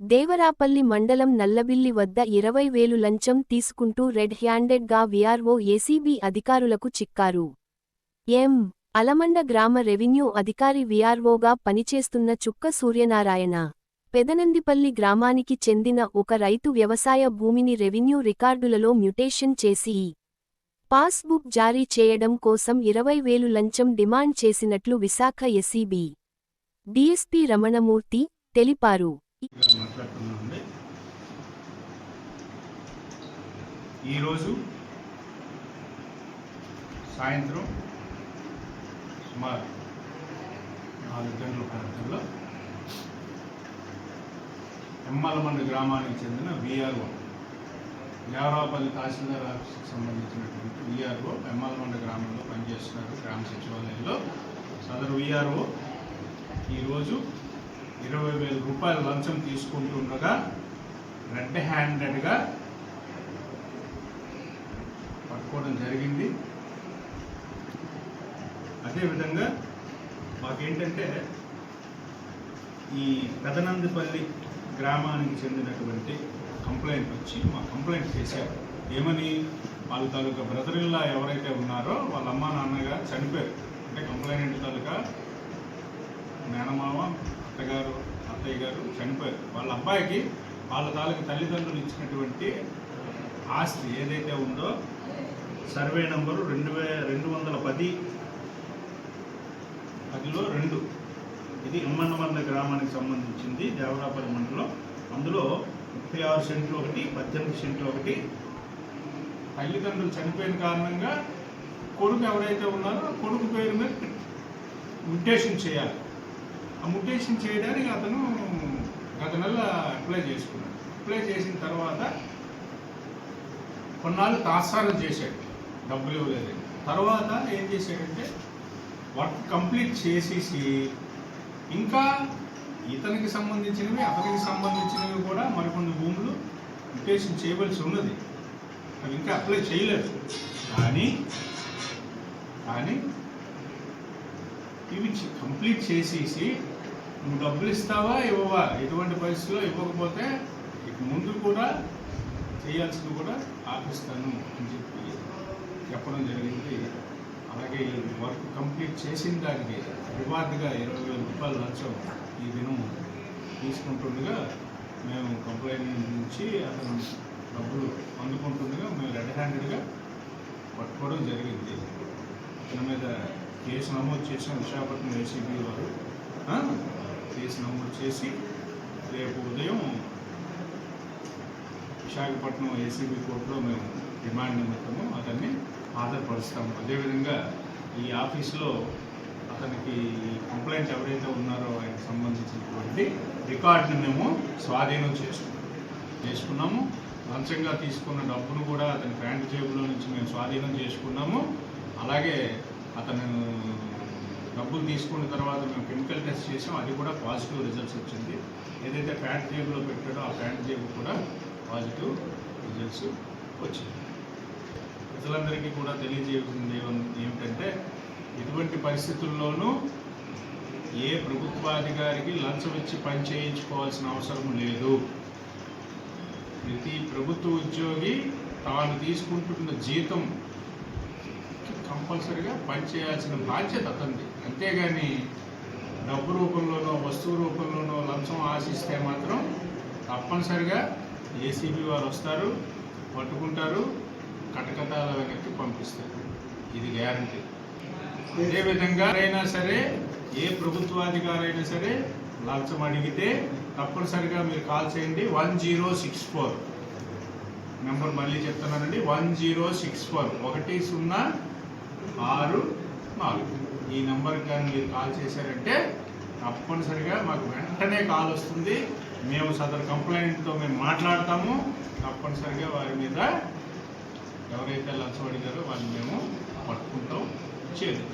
దేవరాపల్లి మండలం నల్లబిల్లి వద్ద ఇరవై వేలు లంచం తీసుకుంటూ రెడ్ హ్యాండెడ్గా వీఆర్ఓ ఏసీబీ అధికారులకు చిక్కారు. ఎం. అలమండ గ్రామ రెవెన్యూ అధికారి వీఆర్ఓగా పనిచేస్తున్న చుక్క సూర్యనారాయణ. పెదనందిపల్లి గ్రామానికి చెందిన ఒక రైతు వ్యవసాయ భూమిని రెవెన్యూ రికార్డులలో మ్యుటేషన్ చేసి పాస్బుక్ జారీ చేయడం కోసం ఇరవై వేలు లంచం డిమాండ్ చేసినట్లు విశాఖ ఎసీబీ డీఎస్పీ రమణమూర్తి తెలిపారు. మాట్లాడుతున్నామండి ఈరోజు సాయంత్రం సుమారు నాలుగు గంటల ప్రాంతంలో ఎమ్మలమండ గ్రామానికి చెందిన విఆర్ఓ యావరాపల్లి తహసీల్దార్ ఆఫీస్కి సంబంధించినటువంటి విఆర్ఓ ఎమ్మలమండ గ్రామంలో పనిచేస్తున్నారు గ్రామ సచివాలయంలో. సదరు విఆర్ఓ ఈరోజు ఇరవై వేల రూపాయల లంచం తీసుకుంటుండగా రెడ్ హ్యాండెడ్గా పట్టుకోవడం జరిగింది. అదేవిధంగా మాకేంటంటే ఈ పెదనందిపల్లి గ్రామానికి చెందినటువంటి కంప్లైంట్ వచ్చి మా కంప్లైంట్ చేశారు. ఏమని? వాళ్ళ తాలూకా బ్రదర్ ఇల్లా ఎవరైతే ఉన్నారో వాళ్ళ అమ్మ నాన్నగా చనిపోయారు. అంటే కంప్లైంట్ తాలూకా? మేనమామ అత్తగారు అత్తయ్య గారు చనిపోయారు. వాళ్ళ అబ్బాయికి వాళ్ళ తాలూకు తల్లిదండ్రులు ఇచ్చినటువంటి ఆస్తి ఏదైతే ఉందో సర్వే నంబరు రెండు వే రెండు వందల పది పదిలో రెండు. ఇది ఎమ్మన్నమంద గ్రామానికి సంబంధించింది దేవరాపల్లి మండలం. అందులో ముప్పై ఆరు సెంట్లు ఒకటి పద్దెనిమిది సెంట్లు ఒకటి. తల్లిదండ్రులు చనిపోయిన కారణంగా కొడుకు ఎవరైతే ఉన్నారో కొడుకు పేరు మీద మ్యుటేషన్ చేయాలి. ఆ మ్యుటేషన్ చేయడానికి అతను గత నెల అప్లై చేసుకున్నాడు. అప్లై చేసిన తర్వాత కొన్నాళ్ళు తాత్సారం చేశాడు డబ్బులు ఇవ్వలేదని తర్వాత ఏం చేశాడంటే వర్క్ కంప్లీట్ చేసేసి ఇంకా ఇతనికి సంబంధించినవి అతనికి సంబంధించినవి కూడా మరికొన్ని భూములు మ్యుటేషన్ చేయవలసి ఉన్నది. అవి ఇంకా అప్లై చేయలేదు. కానీ కానీ ఇవి కంప్లీట్ చేసేసి నువ్వు డబ్బులు ఇస్తావా ఇవ్వవా? ఎటువంటి పరిస్థితిలో ఇవ్వకపోతే ఇక ముందు కూడా చేయాల్సింది కూడా ఆపిస్తాను అని చెప్పి చెప్పడం జరిగింది. అలాగే ఈ వర్క్ కంప్లీట్ చేసిన దానికి రివార్డ్గా ఇరవై వేల రూపాయల లంచం ఈ దినం తీసుకుంటుండగా మేము కంప్లైంట్ నుంచి అతను డబ్బులు అందుకుంటుండగా మేము రెడ్ హ్యాండెడ్గా పట్టుకోవడం జరిగింది. దాని మీద కేసు నమోదు చేసిన విశాఖపట్నం ఏసీబీ వారు కేసు నమోదు చేసి రేపు ఉదయం విశాఖపట్నం ఏసీబీ కోర్టులో మేము డిమాండ్ నిమిత్తము అతన్ని హాజరుపరుస్తాము. అదేవిధంగా ఈ ఆఫీస్లో అతనికి కంప్లైంట్ ఎవరైతే ఉన్నారో ఆయనకు సంబంధించినటువంటి రికార్డుని మేము స్వాధీనం చేసుకున్నాం చేసుకున్నాము. లంచంగా తీసుకున్న డబ్బును కూడా అతని ప్యాంటు జేబులో నుంచి మేము స్వాధీనం చేసుకున్నాము. అలాగే అతను డబ్బులు తీసుకున్న తర్వాత మేము కెమికల్ టెస్ట్ చేసాం అది కూడా పాజిటివ్ రిజల్ట్స్ వచ్చింది. ఏదైతే ప్యాంట్ జేబులో పెట్టాడో ఆ ప్యాంట్ జేబు కూడా పాజిటివ్ రిజల్ట్స్ వచ్చింది. ప్రజలందరికీ కూడా తెలియజేయకుండా ఏమిటంటే ఎటువంటి పరిస్థితుల్లోనూ ఏ ప్రభుత్వాధికారికి లంచం ఇచ్చి పని చేయించుకోవాల్సిన అవసరం లేదు. ప్రతి ప్రభుత్వ ఉద్యోగి తాను తీసుకుంటున్న జీతం కంపల్సరిగా పనిచేయాల్సిన బాధ్యత అతంది అంతేగాని డబ్బు రూపంలోనో వస్తువు రూపంలోనో లంచం ఆశిస్తే మాత్రం తప్పనిసరిగా ఏసీబీ వారు వస్తారు పట్టుకుంటారు కటకటాల వెనక్కి పంపిస్తారు. ఇది గ్యారంటీ. అదేవిధంగా అయినా సరే ఏ ప్రభుత్వాధికారైనా సరే లంచం అడిగితే తప్పనిసరిగా మీరు కాల్ చేయండి. One zero six four. Number మళ్ళీ చెప్తున్నానండి. One zero six four. ఒకటి సున్నా ఆరు నాలుగు. ఈ నెంబర్కి కానీ మీరు కాల్ చేశారంటే తప్పనిసరిగా మాకు వెంటనే కాల్ వస్తుంది. మేము సదరు కంప్లైంట్తో మేము మాట్లాడతాము. తప్పనిసరిగా వారి మీద ఎవరైతే లంచం అడిగారో వాళ్ళని మేము పట్టుకుంటాం. చేదు